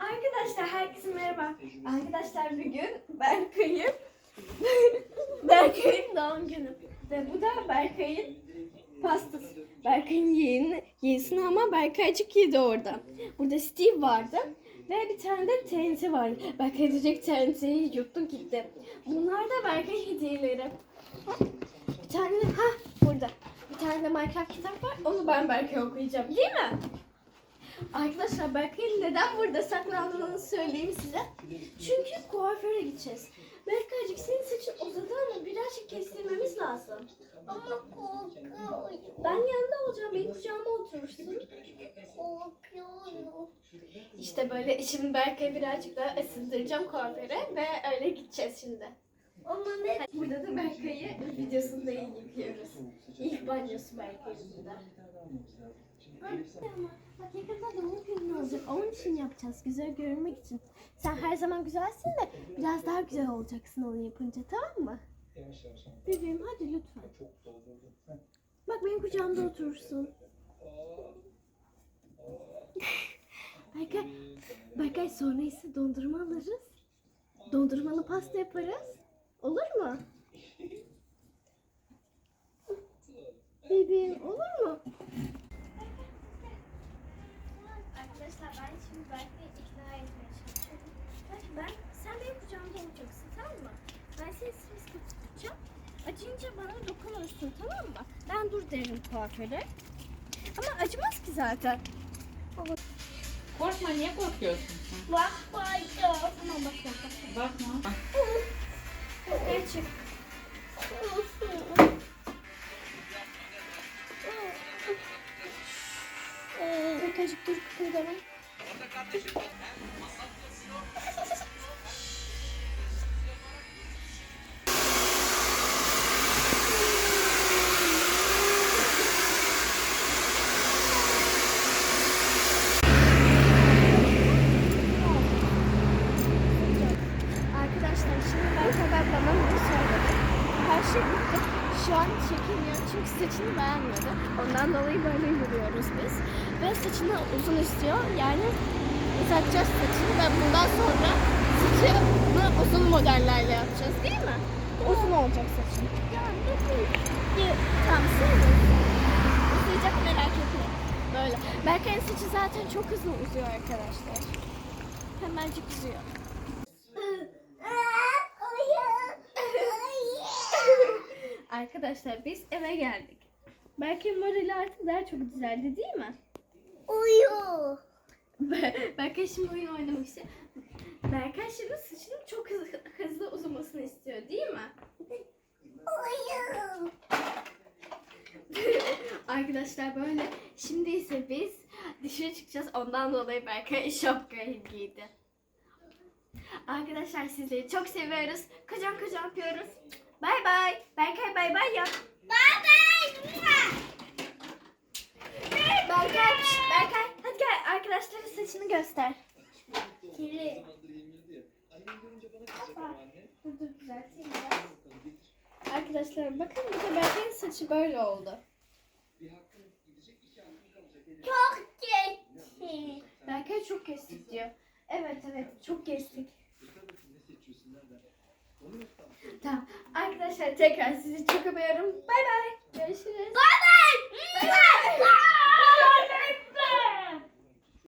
Arkadaşlar herkese merhaba. Arkadaşlar bugün Berkay'ın Berkay'ın doğum günü. Ve bu da Berkay'ın pastası. Berkay'ın yeğeni, yeğesini ama Berkaycık yedi orada. Burada Steve vardı. Ve bir tane de TNT var. Berkay direkt TNT'yi yuttu gitti. Bunlar da Berkay hediyeleri. Bir tane de ha burada. Bir tane de Minecraft kitap var. Onu ben Berkay'a okuyacağım. Değil mi? Arkadaşlar Berkay'ın neden burada saklandığını söyleyeyim size. Çünkü kuaföre gideceğiz. Berkaycık senin saçın uzadı ama birazcık kestirmemiz lazım. Ama korkuyorum. Ben yanında olacağım. Benim kucağıma oturursun. Korkuyorum. İşte böyle şimdi Berkay'ı birazcık daha ısındıracağım kuaföre ve öyle gideceğiz şimdi. Ama ne? Burada da Berkay'ı videosunda yıkıyoruz. Banyosu burada. Ama bak yakında doğum günün olacak. Onun için yapacağız. Güzel görünmek için. Sen her zaman güzelsin de biraz daha güzel olacaksın onu yapınca tamam mı? Bebeğim hadi lütfen. Bak benim kucağımda oturursun. Berkay, Berkay sonra ise dondurma alırız. Dondurmalı pasta yaparız. Olur mu? Bebeğim olur mu? Arkadaşlar ben şimdi Berkay'ı ikna etmeye çalışıyorum. Bak ben, sen benim kucağımda olacaksın tamam mı? Ben seni sıkı tutacağım. Acıyınca bana dokunursun tamam mı? Ben dur derim kuaföre. Ama acımaz ki zaten. Korkma niye korkuyorsun? Bak baydım. Tamam bak bak bak. Bakma. Gerçek. Berkaycık kıpırdama. Arkadaşlar şimdi ben bana bunu söyledi. Her şey bitti. Şu an çekilmiyor çünkü saçını beğenmedi. Ondan dolayı böyle yürüyoruz biz. Ve saçını uzun istiyor. Yani uzatacağız saçını ve bundan sonra saçını uzun modellerle yapacağız değil mi? Uzun olacak saçın. Tamam sevmiyorum. Uzayacak merak etme. Böyle. Berkay'ın saçı zaten çok hızlı uzuyor arkadaşlar. Hemencik uzuyor. Arkadaşlar biz eve geldik. Belki morali artık daha çok düzeldi değil mi? Uyu. Berkay şimdi oyun oynamak istiyor. Berkay şimdi saçının çok hızlı, hızlı uzamasını istiyor değil mi? Uyu. Arkadaşlar böyle şimdi ise biz dışarı çıkacağız. Ondan dolayı Berkay şapkayı giydi. Arkadaşlar sizleri çok seviyoruz. Kocaman kocaman yapıyoruz. Bay bay. Bay bay yap. Bye. Berkay, Berkay hadi gel arkadaşlara saçını göster. Kiri. Dur dur düzelteyim biraz. Arkadaşlar bakın burada Berkay'ın saçı böyle oldu. Çok geçti. Berkay çok kestik diyor. Evet evet çok kestik. Tamam arkadaşlar tekrar sizi çok öpüyorum. Bay bay. Görüşürüz. Bye bye. Bye bye.